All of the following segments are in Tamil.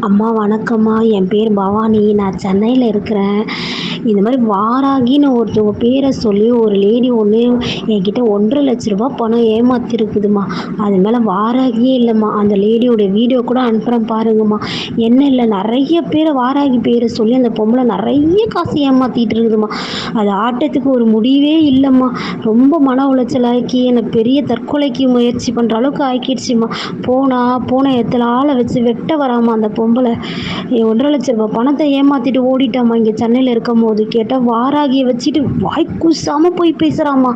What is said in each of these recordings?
அம்மா வணக்கம்மா. என் பேர் பவானி. நான் சென்னையில் இருக்கிறேன். இந்த மாதிரி வாராகின்னு ஒருத்தவங்க பேரை சொல்லி ஒரு லேடி ஒன்று என்கிட்ட ஒன்றரை லட்ச ரூபா பணம் ஏமாத்திருக்குதுமா அது மேலே வாராகியே இல்லைம்மா. அந்த லேடியோட வீடியோ கூட அனுப்புகிறேன் பாருங்கம்மா. என்ன இல்லை நிறைய பேரை வாராகி பேரை சொல்லி அந்த பொம்பளை நிறைய காசு ஏமாற்றிட்டு இருக்குதுமா அது ஆட்டத்துக்கு ஒரு முடிவே இல்லைம்மா. ரொம்ப மன உளைச்சலாக்கி என்னை பெரிய தற்கொலைக்கு முயற்சி பண்ணுற அளவுக்கு ஆக்கிடுச்சுமா போனா போன எத்தனை ஆளை வச்சு வெட்ட வராமா அந்த பொம்பளை ஒன்றரை லட்ச ரூபாய் பணத்தை ஏமாத்திட்டு ஓடிட்டாம்மா இங்கே சென்னையில் இருக்கும் போது கேட்டால் வாராகியை வச்சுட்டு வாய் போய் பேசுகிறாம்மா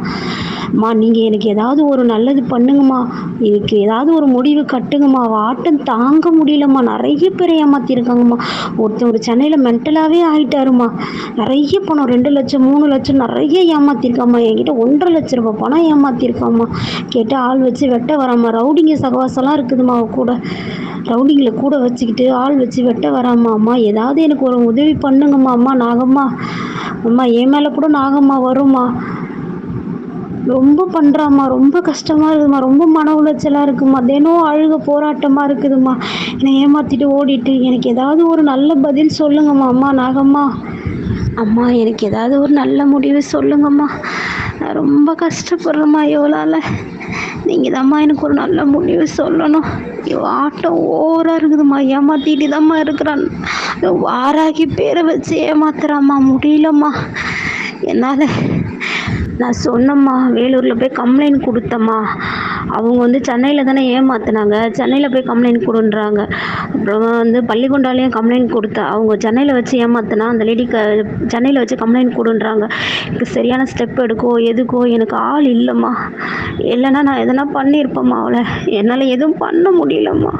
அம்மா நீங்கள் எனக்கு ஏதாவது ஒரு நல்லது பண்ணுங்கம்மா. எனக்கு ஏதாவது ஒரு முடிவு கட்டுங்கம்மா. அவள் ஆட்டம் தாங்க முடியலம்மா. நிறைய பேர் ஏமாத்திருக்காங்கம்மா. ஒருத்தன் ஒரு சென்னையில் மென்டலாகவே ஆகிட்டாருமா நிறைய பணம் ரெண்டு லட்சம் மூணு லட்சம் நிறைய ஏமாத்திருக்காம்மா. என்கிட்ட ஒன்றரை லட்ச ரூபாய் பணம் ஏமாத்திருக்காம்மா. கேட்டால் ஆள் வச்சு வெட்ட வராம்மா. ரவுடிங்க சகவாசம்லாம் இருக்குதும்மா அவ கூட. ரவுடிங்களை கூட வச்சுக்கிட்டு ஆள் வச்சு வெட்ட வராமா அம்மா ஏதாவது எனக்கு ஒரு உதவி பண்ணுங்கம்மா அம்மா நாகம்மா. அம்மா என் மேலே கூட நாகம்மா வரும்மா. ரொம்ப பண்ணுறாம்மா ரொம்ப கஷ்டமாக இருக்குதும்மா. ரொம்ப மன உளைச்சலாக இருக்குமா தினம் அழுக போராட்டமாக இருக்குதும்மா. என்னை ஏமாற்றிட்டு ஓடிட்டு எனக்கு ஏதாவது ஒரு நல்ல பதில் சொல்லுங்கம்மா அம்மா நாகம்மா. அம்மா எனக்கு ஏதாவது ஒரு நல்ல முடிவு சொல்லுங்கம்மா. நான் ரொம்ப கஷ்டப்படுறேம்மா இவளால். நீங்கள் தாம்மா எனக்கு ஒரு நல்ல முடிவு சொல்லணும். இவ ஆட்டம் ஓவராக இருக்குதும்மா ஏமாத்திட்டு தாம்மா இருக்கிறான். வாராகி பேரை வச்சு ஏமாத்துறாம்மா முடியலம்மா. என்னால் நான் சொன்னம்மா வேலூரில் போய் கம்ப்ளைண்ட் கொடுத்தம்மா. அவங்க வந்து சென்னையில் தானே ஏமாத்தினாங்க. சென்னையில் போய் கம்ப்ளைண்ட் கொடுன்றாங்க. அப்புறம் வந்து பள்ளிக்கொண்டாலையும் கம்ப்ளைண்ட் கொடுத்தேன் அவங்க சென்னையில் வச்சு ஏமாத்தினா அந்த லேடி க சென்னையில் வச்சு கம்ப்ளைண்ட் கொடுன்றாங்க. எனக்கு சரியான ஸ்டெப் எடுக்கோ எதுக்கோ எனக்கு ஆள் இல்லைம்மா. இல்லைன்னா நான் எதனா பண்ணியிருப்பேம்மா அவளை. என்னால் எதுவும் பண்ண முடியலம்மா.